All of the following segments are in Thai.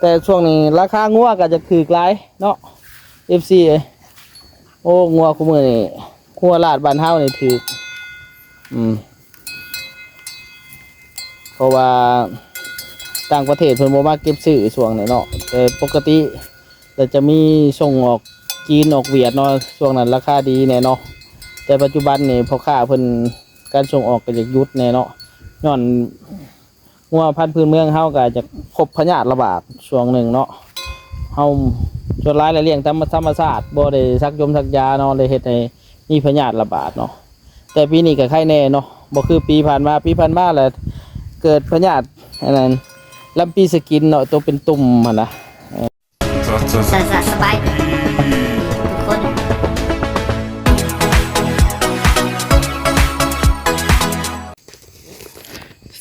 แต่ช่วงนี้ราคางัวก็จะถือหลเนาะ FC เอ้ยโอ้งัวคู่มือนี่งัวลาดบ้านเฮานี่ถืออืมเพราะว่าต่างประเทศเพิ่นบ่มาเก็บซื้อช่วงนี้เนาะแต่ปกติแต่จะมีส่งออกจีนออกเวียดเนาะช่วงนั้นราคาดีแน่เนาะแต่ปัจจุบันนี่พอค้าเพิ่นการส่งออกก็จะยุดแน่เนาะย้อน งัวพันธุ์พื้นเมืองเฮาก็จะพบพยาธิระบาดช่วงหนึ่งเนาะเฮาส่วนหลายแล้วเลี้ยงตามธรรมชาติบ่ได้ซักยมซักยาเนาะเลยเฮ็ดให้มีพยาธิระบาดเนาะแต่ปีนี้ก็ไข้แน่เนาะบ่คือปีผ่านมาปีผ่านมาแหละเกิดพยาธิอันนั้นลำปีสกินเนาะตัวเป็นตุ่มมันนะสบาย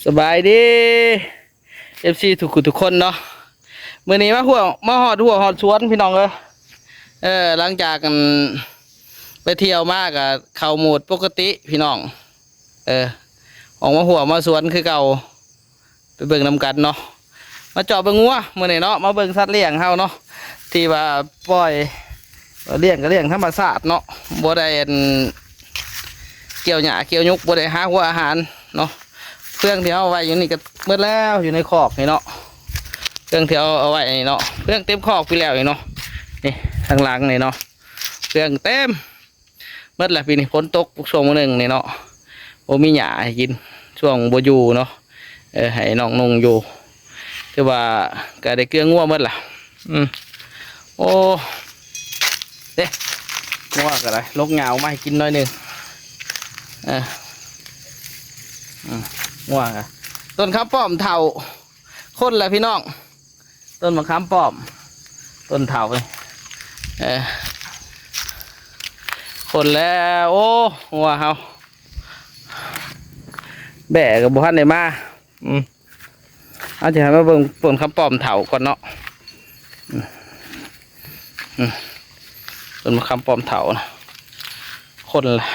สบายดีเอฟซีทุกคนทุกคนเนาะมื่อนี้มาหัวมาหอดหัวหอดสวนพี่น้องเอยเออหลังจากกันไปเที่ยวมากอะเข่าหมดปกติพี่น้อง เออออกมาหัวมาสวนคือเก่าไปเบิ่งนำกันเนาะมาเจาะเบิ่งงัวมื่อนี้เนาะมาเบิ่งสัตว์เลี้ยงเฮาเนาะที่ว่าปล่อยเลี้ยงก็เลี้ยงธรรมชาติเนาะบ่ได้เกี่ยวหญ้าเกี่ยวยุกบ่ได้หาหัวอาหารเนาะ เครื่องที่เอาไว้อยู่นี่ก็เมื่อแล้วอยู่ในคอกนี่เนาะเครื่องที่เอาเอาไว้นี่เนาะเครื่องเต็มคอกไปแล้วนี่เนาะนี่ทางหลังนี่เนาะเครื่องเต็มเมื่อละปีนี้ฝนตกช่วงมื้อหนึ่งนี่เนาะโอมีหญ้าให้กินช่วงโบยู่เนาะเออให้น้องนงอยู่แต่ว่าก็ได้เกลืองัวเมื่อละอืมโอ้เด้งัวก็ได้ลกเหงามาให้กินหน่อยหนึ่งเออ ว่าไงต้นข้ามป้อมเถาคนแหละพี่น้อง ต้นมะขามป้อม ต้นเถาเลยเออคนแล้วโอ้หัวเฮาแบะกับบุหันได้มาอืมเอาจะให้มาเบิ่งต้นข้ามป้อมเถาก่อนเนาะต้นมะขามป้อมเถานะคนละ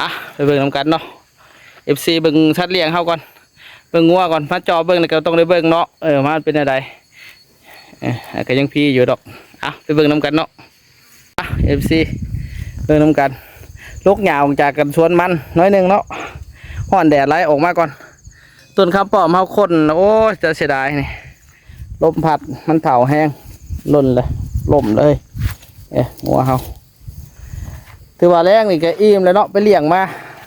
อะไปเบิ่งน้ำกันเนาะ เอฟซีเบิ่งชัดเลี้ยงเฮาก่อนเบิ่งงัวก่อนมาจอเบิ่งแล้วก็ต้องได้เบิ่งเนาะเออมันเป็นอะไรเออก็ยังพี่อยู่ดอกอะไปเบิ่งน้กันเนาะอะเอฟซีเบิ่งน้กันลูกหยาวจากกันสวนมันน้อยหนึงเนาะห่อนแดดไล่ออกมาก่อนต้นข้าวปอมเฮาคนโอ้จะเสียดายนี่ลมพัดมันเผาแห้งล่นเลยล่มเลยเอ้งัวเฮาถือว่าแรงนี่ก็อิ่มเลยเนาะไปเลี้ยงมา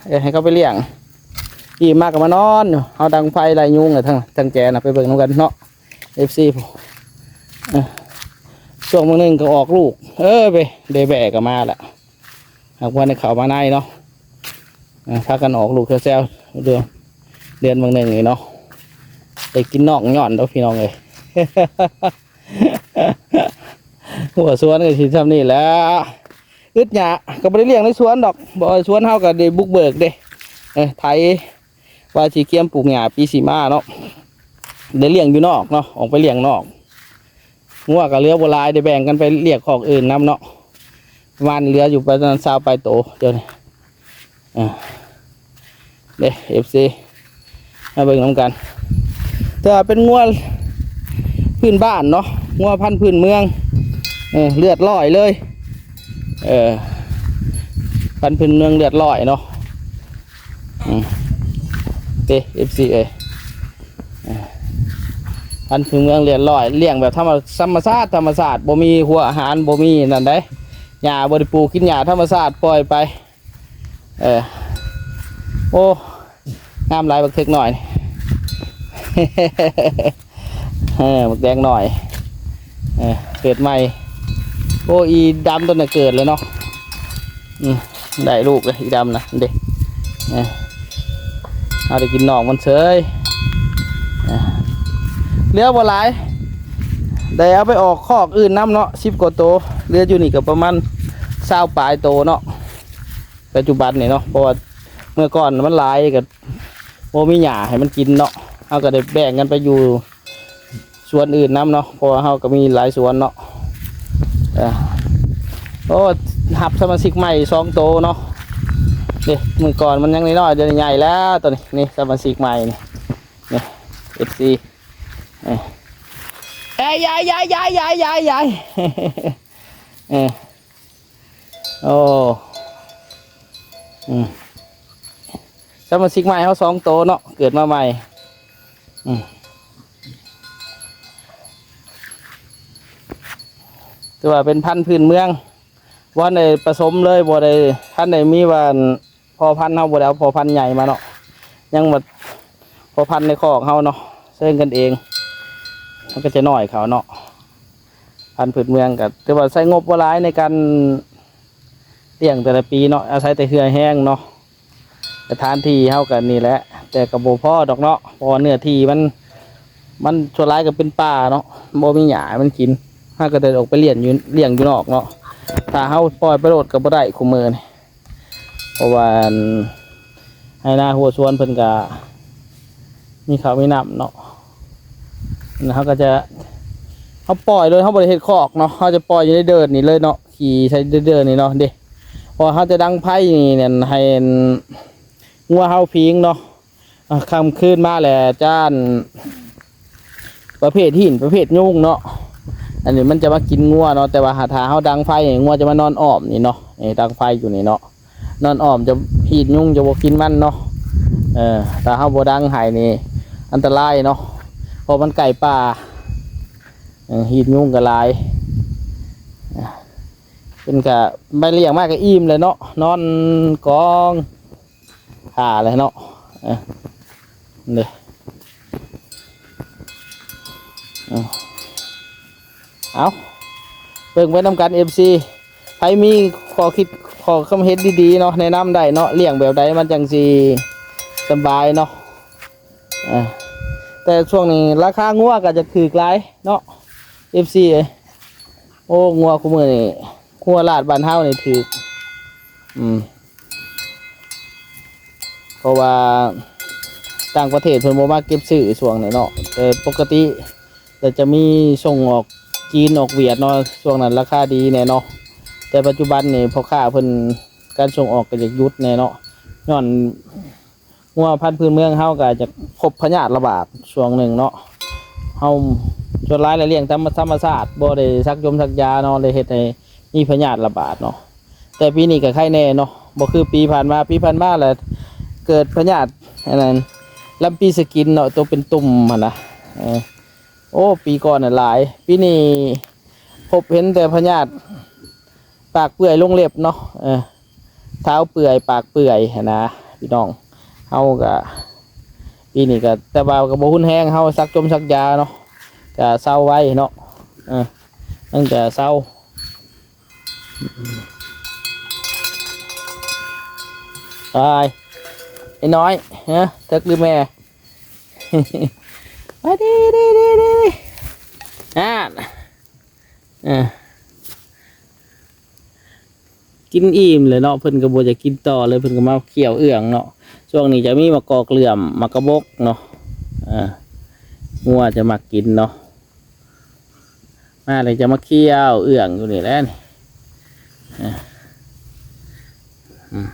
เออให้เขาไปเลี้ยง อีมากกับมานอนอยู่เอาดังไฟไรยุงเลยทั้งทั้งแจนะไปเบิ่งน้ำกันเนาะเอฟซีช่วงมือหนึงก็ออกลูก เออไปเดบแบกก็มาละหากวันในเขามาในเนาะอ่าพากันออกลูกแซวเดือนเดือนบางหนึ่งนี่เนาะได้กินนอกย่อนแล้วพี่น้องเลยหัวสวนก็สิทำนี่แหล้วอึดหยาก็ไม่ได้เลี้ยงในสวนดอกบ่สวนเฮาก็ได้บุกเบิกเด้ไทย ว่าสีเกียมปลูกหญ้าปีสีมาเนาะได้เลี้ยงอยู่นอกเนาะออกไปเลี้ยงนอกงัวกับเรือโบราณได้แบ่งกันไปเลี้ยงของอื่นน้ำเนาะประมาณเรืออยู่ประมาณสาวไปโตเดี๋ยวนี้อ่าเด้เอฟซีมาเบิ่งน้ำกัน แต่เป็นงัวพื้นบ้านเนาะงัวพันธุ์พื้นเมืองเออเลือดลอยเลยเออพันธุ์พื้นเมืองเลือดลอยเนาะ เตเอฟซีเอ้ยอ่าพันธุ์พื้นเมืองเรียนร้อยเลี้ยงแบบธรรมธรรมชาติธรรมชาติบ่มีหัวอาหารบ่มีนั่นได้หญ้าบ่ได้ปลูกกินหญ้าธรรมชาติปล่อยไป เออโอ้งามหลายบักเทกหน่อยเออบักแดงหน่อยเออเกิดใหม่โอ้อีดำตัวน่ะเกิดเลยเนาะอืมได้ลูกเลยอีดำนะเด็ก เอาได้กินหนองมันเฉยเหลือบ่หลายได้เอาไปออกคอกอื่นน้ำเนาะสิบกว่าโตเหลืออยู่นี่ก็ประมาณเศร้าปลายโตเนาะปัจจุบันนี่เนาะเพราะว่าเมื่อก่อนมันหลายกับโมมีหญ้าให้มันกินเนาะเอาก็ได้แบ่งกันไปอยู่สวนอื่นน้ำเนาะเพราะว่าเขาก็มีหลายสวนเนาะโอ้หับสมาชิกใหม่สองโตเนาะ นี่มือก่อนมันยังน้อยๆเดี๋ยวนี้ใหญ่แล้วตัวนี้นี่สมาชิกใหม่นี่นี่เอฟซียายยายยายยายยายยายยายเออโอ้อืมสมาชิกใหม่เขาสองโตวเนาะเกิดมาใหม่อืมถือว่าเป็นพันธุ์พื้นเมืองว่าในผสมเลยบ่ได้ท่านในมีว่าพ อพันธุ์เฮาบ่ได้เอาพอพันธุ์ใหญ่มาเนาะยังหมดพอพันธุ์ในคอกเฮาเนาะเส้นกันเอง มันก็จะน้อยเขาเนาะพันธุ์พื้นเมืองกับแต่ว่าใช้งบว่าร้ายในการเลี้ยงแต่ละปีเนาะอาศัยแต่เหือแห้งเนาะสถานที่เท่ากันนี่แหละ แต่กับโบพ่อดอกเนาะพราะว่าเนื้อที่มัน มันส่วร้ายก็เป็นป่าเนาะโบมีหญ้ามันกินถ้าก็เดินออกไปเลี้ยงอยู่เลี้ยงอยู่นอกเนาะถ้าเฮาปล่อยไปโลดกับบ่ได้คุมเมือนี่ ราะว่าอันให้หน้าหัวชวนเพิ่นก็มีเขาวมีน้ำเนาะนะเขาก็จะเขาปล่อยเลยเขาบริเหตุคอกเนาะเขาจะปล่อยอยู่ในเดินนี่เลยเนาะขี่ใช้เดินนี่เนาะเด็พอเขาจะดังไพ่นี่เนี่ยให้งัวเฮาพิงเนาะคำขึ้นมาแหละจ้านประเภทหินประเภทยุ่งเนาะอันนี้มันจะมากินงัวเนาะแต่ว่าหาทาเขาดังไฟงัวจะมานอนอ้อมนี่เนาะดังไฟอยู่นี่เนาะ นอนอ้อมจะหินยุ่งจะบกินมันเนาะเออแต่เขาบดังไห้นี่อันตรายเนาะเพอมันไก่ป่าหีดยุ่งกับลายเป็นกะไม่เลี้ยงมากก็อิ่มเลยเนาะนอนกองขาเลยเนาะเนี่ยเอาเอาเบิ่งไว้นำกันเอฟซี ใครมีขอคิดขอคำเฮ็ดดีๆเนาะแนะนำได้เนาะเลี้ยงแบบใดมันจังสีสบายเนาะอ่าแต่ช่วงนี้ราคางัวก็จะถือหลายเนาะ FC เอ้ยโอ้งัวคู่มือนี่งัวลาดบ้านเฮานี่ถืออืมเพราะว่าต่างประเทศเพิ่นบ่มาเก็บซื้อช่วงนี้เนาะแต่ปกติแต่จะมีส่งออกจีนออกเวียดเนาะช่วงนั้นราคาดีแน่เนาะ แต่ปัจจุบันนี่พอค้าเพิ่นการส่งออกก็จะยุดแน่เนาะย้อนงัวพันธุ์พื้นเมืองเฮาก็จะพบพยาธิระบาดช่วงหนึ่งเนาะเฮาส่วนร้ายและเลี้ยงตามธรรมชาติบ่ได้ซักยมซักยาเนาะเลยเฮ็ดให้มีพยาธิระบาดเนาะแต่ปีนี้ก็ไข้แน่เนาะบ่คือปีผ่านมาปีผ่านมาแหละเกิดพยาธิอันนั้นลำปีสกินเนาะตัวเป็นตุ่มหั่นนะโอ้ ปีก่อนน่ะหลาย ปีนี้พบเห็นแต่พยาธิ ปากเปื่อยลงเล็บเนาะเออเท้าเปื่อยปากเปื่อยนะพี่น้องเฮาก็ปีนี้ก็แต่ว่าก็บ่หุ้นแห้งเฮาซักจมซักยาเนาะก็เศร้าไว้เนาะเออตั้งแต่เศร้าไปไอ้น้อยฮะเทิกหรือแม่มาดีดีดีดีอ่าเออ กินอิ่มเลยเนาะเพิ่นก็บ่จะกินต่อเลยเพิ่นก็มาเขี่ยวเอื้องเนาะช่วงนี้จะมีมะกอกเหลื่อมมะกระบกเนาะอ่างัวจะมากินเนาะมาเลยจะมาเคี่ยวเอื่องอยู่นี่แหล้วนี่อ่าอืม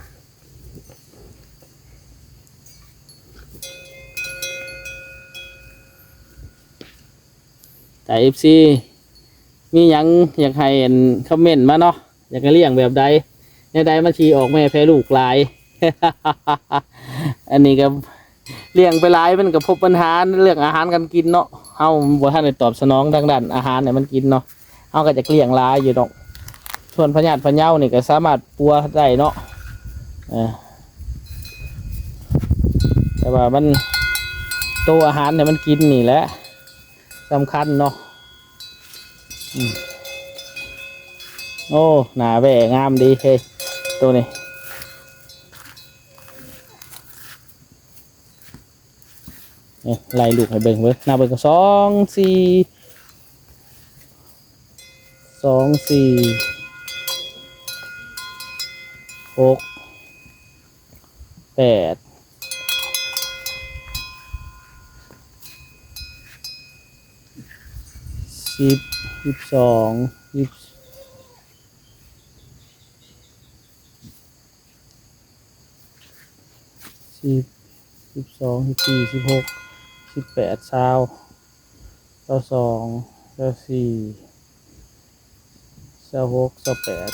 แต่เอฟซีมียังอยากให้อันคอมเมนต์มาเนาะอยากเลี้ยงแบบใด ในใดมาชีออกแม่แพ้ลูกหลาย อันนี้ก็เลี้ยงไปหลายมันก็พบปัญหาเรื่องอาหารการกินเนาะเฮาบ่ทันได้ตอบสนองทางด้านอาหารเนี่ยมันกินเนาะเฮาก็จะเลี้ยงหลายอยู่ดอก ส่วนพญาติพะเยานี่ก็สามารถปัวได้เนาะแต่ว่ามันตัวอาหารเนี่ยมันกินนี่แหละสำคัญเนาะโอ้ หนาแหวงามดีเฮ้ ตัวนี้นี่ไล่ลูกให้เบิ่งเบิ่งหน้าเบิ่งก็สองสี่สองสี่หกแปดสิบยี่สิบสองยี่สิบ สิบสิบสองสิบสี่สิบหกสิบแปดเช้าเช้าสองเก้าสี่เก้าหกเก้าแปด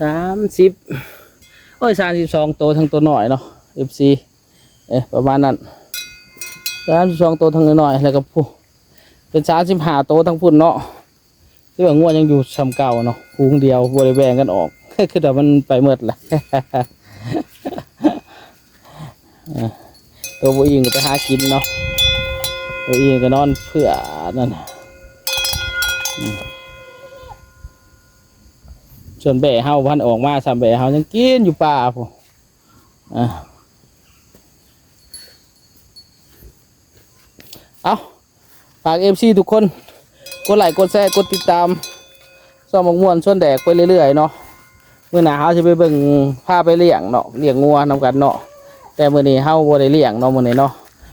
สามสิบโอ้ยสามสิบสองตัวทั้งตัวหน่อยเนาะ FC เอ๊ะประมาณนั้นสามสิบสองตัวทั้งน้อยแล้วก็ผู้เป็นสามสิบห้าตัวทั้งพุ่นเนาะที่ว่างัวยังอยู่ชำเก่าเนาะคูงเดียวบริแวงกันออกคือแต่มันไปเมื่อแหละ ตัวบุอิงก็ไปหากินเนาะตัวอิงก็นอนเพื่อนั่นส่วนแบ่เฮาพันออกมาสามแบ่เฮายังกินอยู่ป่าพออะเอาฝากเอฟซีทุกคน กดไลค์กดแชร์กดติดตามซ่อมมะม่วนส่วนแดกไปเรื่อยๆเนาะเมื่อหนาเฮาจะไปเบิ่งพาไปเลี้ยงเนาะเลี้ยงงัวนำกันเนาะ แต่มื้อนี้เฮาบ่ได้เลี้ยงเนาะมื้อนี้เนาะ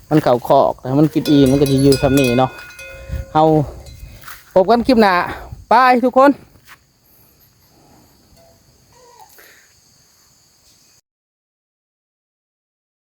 มันเข้าคอกแต่มันกินอีมันก็สิอยู่ซำนี้เนาะเฮาพบกันคลิปหน้าบายทุกคน